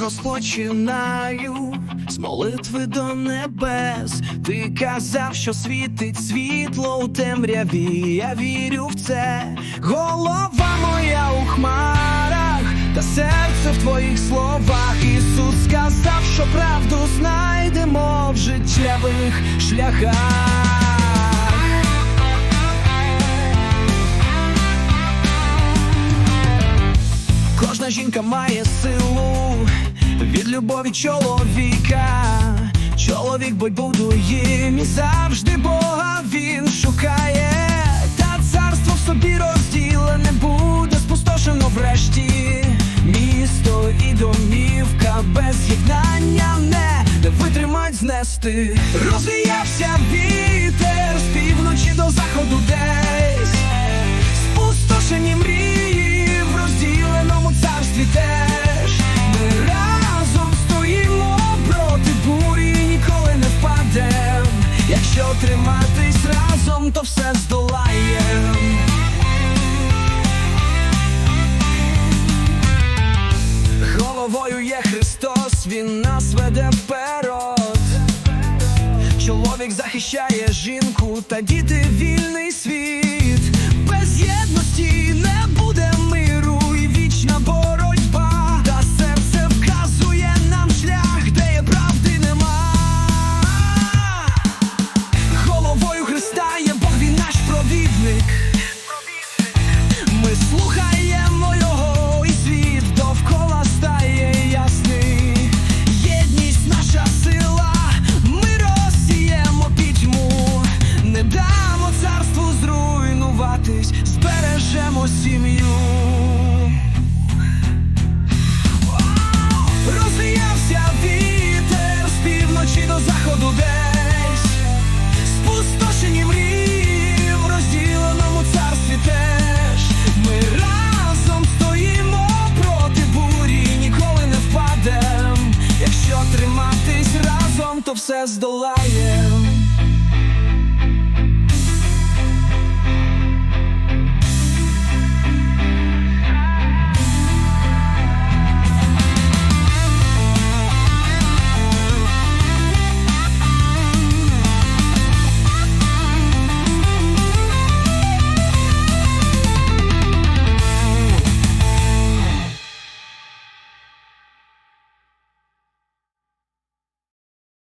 розпочинаю з молитви до небес. Ти казав, що світить світло у темряві. Я вірю в це. Голова моя у хмарах, та серце в твоїх словах. Ісус сказав, що правду знайдемо в життєвих шляхах. Кожна жінка має силу від любові чоловіка. Чоловік бой будує і завжди Бога він шукає, та царство в собі розділене буде спустошено врешті. Місто і домівка без єднання не витримать знести. Розвіявся то все здолаєм. Головою є Христос, Він нас веде вперед. Чоловік захищає жінку та діти вільний світ. Зруйнуватись, збережемо сім'ю. Розвіявся вітер з півночі до заходу десь. Спустошені мрії в розділеному царстві теж ми разом стоїмо проти бурі, ніколи не впадем. Якщо триматись разом, то все здолаєм.